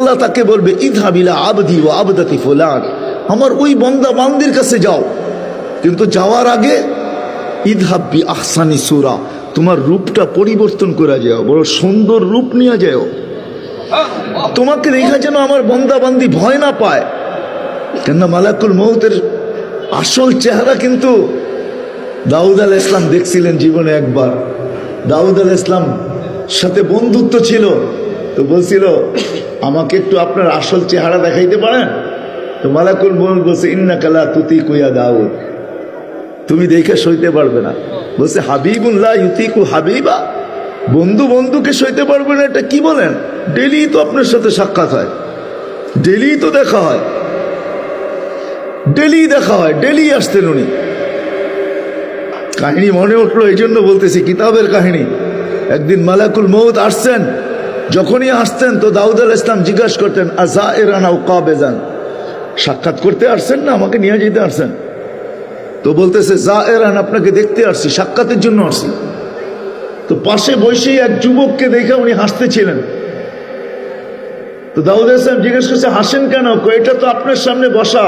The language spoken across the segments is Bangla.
আল্লাহ তাকে বলবে ইদহাবিলা আবদি ও আবদাতি ফুলান। আমার ওই বন্দা বান্দির কাছে যাও। কিন্তু যাওয়ার আগে ইদহাব্বি আহসানি সুরা। তোমার রূপটা পরিবর্তন করে যাও। বড় সুন্দর রূপ নিয়ে যাও। তোমাকে দেখা যেন আমার বন্দা বান্দি ভয় না পায়। কেননা মালাকুল মৌতের আসল চেহারা কিন্তু দাউদ আল ইসলাম দেখছিলেন জীবনে একবার। দাউদ আল ইসলাম সাথে বন্ধুত্ব ছিল। তো বলছিল, আমাকে একটু আপনার আসল চেহারা দেখাইতে পারেন? তো মালাকুল মৌত বলছে ইন্না কালা তুতি কুয়া দাউদ। তুমি দেখে সইতে পারবে না। বলছে হাবিবুল্লাহ ইউতিকু হাবিবা। বন্ধু বন্ধুকে সইতে পারবে না, এটা কি বলেন? ডেলি তো আপনার সাথে সাক্ষাৎ হয়। ডেলি তো দেখা হয়। ডেলি দেখা হয় ডেলি আসতেন উনি। কাহিনী মনে উঠল এই জন্য বলতেছি, কিতাবের কাহিনী। একদিন মালাকুল মৌত আসছেন যখনই আসতেন তো দাউদ আল ইসলাম জিজ্ঞাসা করতেন আজা এরানা কাবেজান? সাক্ষাৎ করতে আসছেন না, আমাকে নিয়ে যেতে আসছেন। তো বলতেছে যা এরান আপনাকে দেখতে আসছি, সাক্ষাতের জন্য আসছি। তো পাশে বসেই এক যুবককে দেখে উনি হাসতেছিলেন। তো দাউদ ইসলাম জিজ্ঞেস করছে, হাসেন কেন? এটা তো আপনার সামনে বসা।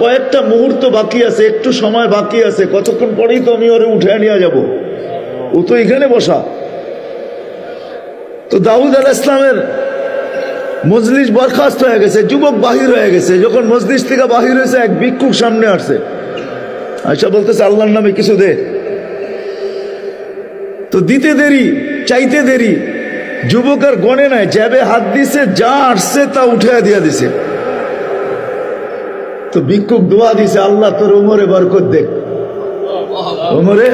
কয়েকটা মুহূর্ত বাকি আছে, একটু সময় বাকি আছে, কতক্ষণ পরেই তো আমি ওরে উঠে নিয়ে যাব? ও তো এখানে বসা। তো দাউদ আল ইসলামের মজলিস বরখাস্ত হয়ে গেছে যুবক বাহির হয়ে গেছে। যখন মজলিস থেকে বাহির হয়েছে এক ভিক্ষুক সামনে আসছে। আচ্ছা বলতেছে আল্লাহর নামে কিছু দে। তো দিতে দেরি চাইতে দেরি। যুবক আর গনে নাই জ্যাবে হাত দিছে যা আসছে তা উঠে দিয়া দিছে। তো ভিক্ষুক দোয়া দিছে আল্লাহ তোর ওমরে বরকত দেখ ওমরে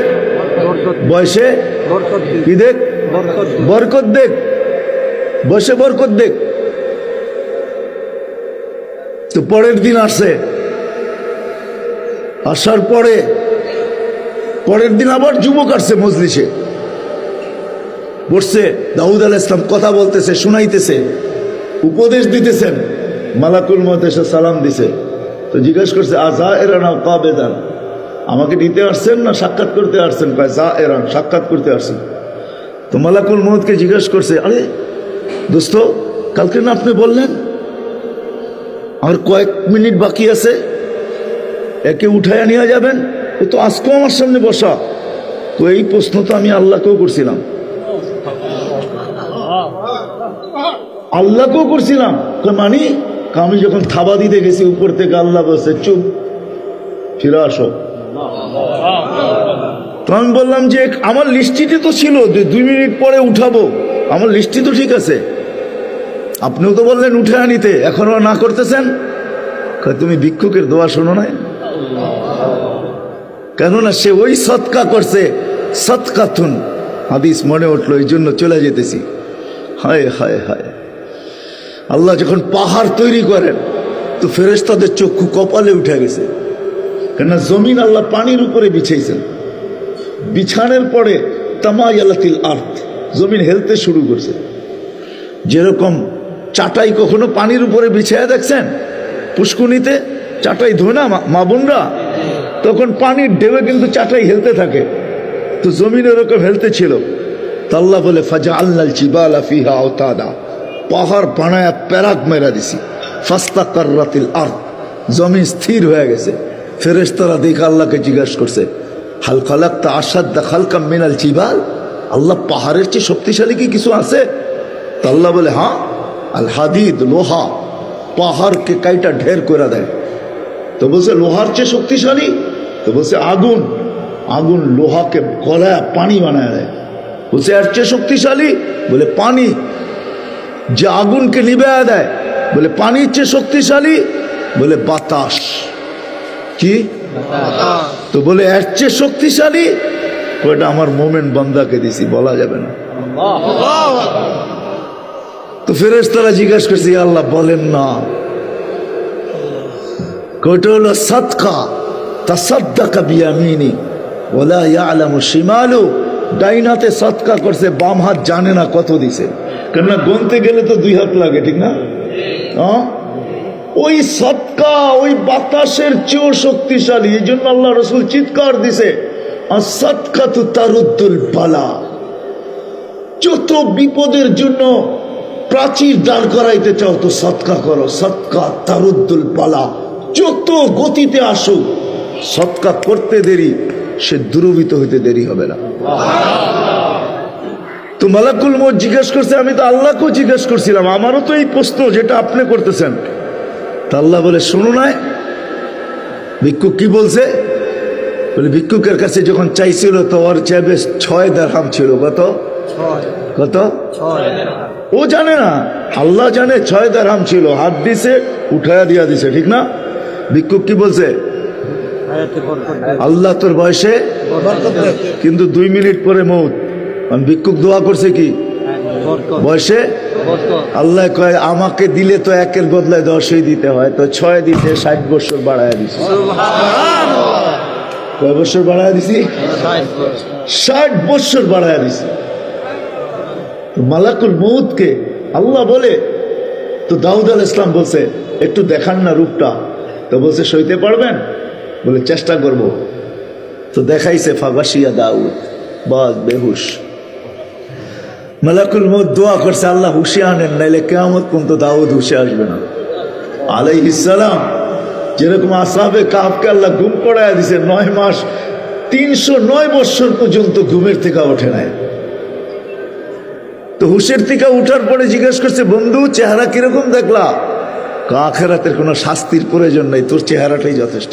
বয়সে কি দেখ বরকত দেখ বসে বরকত দেখ তো পরের দিন আসছে আসার পরে, পরের দিন আবার যুবক আসছে মজলিসে। বসছে, দাউদ আল ইসলাম কথা বলতেছে, শুনাইতেছে। উপদেশ দিতেছেন। মালাকুল মত সালাম দিছে। তো জিজ্ঞেস করছে আজা এরানা কাবেদান? আমাকে নিতে আসছেন না সাক্ষাৎ করতে আসছেন? সাক্ষাৎ করতে আসছেন। তো মালাকুল মহতকে জিজ্ঞেস করছে, আরে, দোস্ত, কালকে না আপনি বললেন? আর কয়েক মিনিট বাকি আছে, একে উঠায় নিয়ে যাবেন? ও তো আজকেও আমার সামনে বসা। তো এই প্রশ্ন তো আমি আল্লাহকেও করছিলাম। আল্লাহকেও করছিলাম। মানি আমি যখন থাবা দিতে গেছি, উপর থেকে আল্লাহ বলছে, চুপ, ফিরে আসো। তো আমি বললাম যে, আমার লিস্টিতে তো ছিল দুই মিনিট পরে উঠাবো। আমার লিস্টি তো ঠিক আছে। আপনিও তো বললেন উঠে আনিতে, এখনও না করতেছেন? তুমি ভিক্ষুকের দোয়া শোনো নাই? কেননা সে ওই সৎকা করছে সৎকাথুন হাদিস মনে উঠল, এই জন্য চলে যেতেছি। হায় হায় হায়। আল্লাহ যখন পাহাড় তৈরি করেন, তো ফেরেশতাদের চক্ষু কপালে উঠে গেছে। কেননা জমিন আল্লাহ পানির উপরে বিছাইছেন। বিছানের পরে তামায়ালাতিল আর্থ জমিন হেলতে শুরু করছে। যেরকম চাটাই কখনো পানির উপরে বিছায়া দেখছেন? পুষ্কুনিতে চাটাই ধোয় না মা- বোনরা? তখন পানির ঢেউয়ে কিন্তু চাটাই হেলতে থাকে। তো জমিন ওরকম হেলতে ছিল। তো আল্লাহ বলে ফাজা আল্লাহ চিবালা ফিহা আওতাদা। পাহাড় বানায় প্যারাক মেরা দিছি। ফাস্তা কার্রাতিল আর জমিন স্থির হয়ে গেছে। ফেরেশতারা দেখে আল্লাহকে জিজ্ঞাসা করছে হাল খালাক্তা আসাদ্দা খালকাম মিনাল চিবাল আল্লাহ পাহাড়ের চেয়ে শক্তিশালী কি কিছু আছে? তো আল্লাহ বলে হ্যাঁ আল হাদিদ, লোহা, পাহাড়কে কাইটা ঢের করে দেয়। তো বলছে, লোহার চেয়ে শক্তিশালী? তো বলছে, আগুন আগুন লোহাকে গলায় পানি বানায় দেয়। বলছে, এর চেয়ে শক্তিশালী? বলে, পানি, যে আগুনকে নিবে দেয়। বলে, পানির চেয়ে শক্তিশালী? বলে, বাতাস। কি? তো বলে, এর চেয়ে শক্তিশালী? ওটা আমার মোমেন বান্দাকে দিছি, বলা যাবে না। তো ফেরেস তারা জিজ্ঞাসা করছে, "ইয়া আল্লাহ, বলেন না। কয়টা হলো সৎকা তাসাদ্দাকা বিয়ামিনি ওলা ইয়ালামু শিমালু। ডাইনাতে সৎকা করছে, বাম হাত জানে না কত দিছে। কেননা, গনতে গেলে তো দুই হাত লাগে, ঠিক না? হ্যাঁ? ওই সৎকা, ওই বাতাসের চেয়েও শক্তিশালী, এই জন্য আল্লাহ রসুল চিৎকার দিছে আর সৎকা তো তারুদ্দুল বালা। যত বিপদের জন্য প্রাচীর দাঁড় করাইতে চাও, তো সৎকা করো, সৎকা তারুদ্দুল পালা যত গতিতে আসুক, সৎকা করতে দেরি, সে দুরবিত হইতে দেরি হবে না। তো মালাকুল মোট জিজ্ঞেস করছে, আমি তো আল্লাহকেও জিজ্ঞেস করছিলাম, আমারও তো এই প্রশ্ন যেটা আপনি করতেছেন। তা আল্লাহ বলে শুনো নাই? ভিক্ষুক কি বলছে? বলে ভিক্ষুকের কাছে যখন চাইছিল তো ওর চাইবে ছয় দেড়হাম ছিল। কত? কত? ও জানে না। আল্লাহ জানে ছয় দেড়হাম ছিল। হাত দিছে উঠায়া দিয়া দিছে ঠিক না? ভিক্ষুক কি বলছে? আল্লাহ তোর বয়সে? কিন্তু দুই মিনিট পরে মৌত। ভিক্ষুক দোয়া করছে কি? বয়সে আল্লাহ কয় আমাকে দিলে তো একের বদলায় দশই দিতে হয় তো ছয় দিতে ষাট বছর বাড়ায় দিছি। কয় বছর বাড়ায় দিছি? ষাট বছর। বাড়ায় দিছি। তো মালাকুল মৌতকে আল্লাহ বলে তো দাউদ আল ইসলাম বলছে একটু দেখান না রূপটা। তো বলছে সইতে পারবেন? বলে চেষ্টা করব। তো দেখাইছে ফাবাসিয়া দাউদ বাস বেহুশ। মালাকুল মৌত দোয়া করছে, আল্লাহ হুশে আনেন নাইলে কেমন পর্যন্ত দাউদ হুশে আসবে না। আলাইহিসালাম যেরকম আসাবে কাপকে আল্লাহ ঘুম পড়ায় দিছে, নয় মাস, তিনশো নয় বৎসর পর্যন্ত ঘুমের থেকে ওঠে নাই। তো হুশের থেকে উঠার পরে জিজ্ঞেস করছে, বন্ধু, চেহারা কীরকম দেখলা? আখেরাতের কোনো শাস্তির প্রয়োজন নেই, তোর চেহারাটাই যথেষ্ট।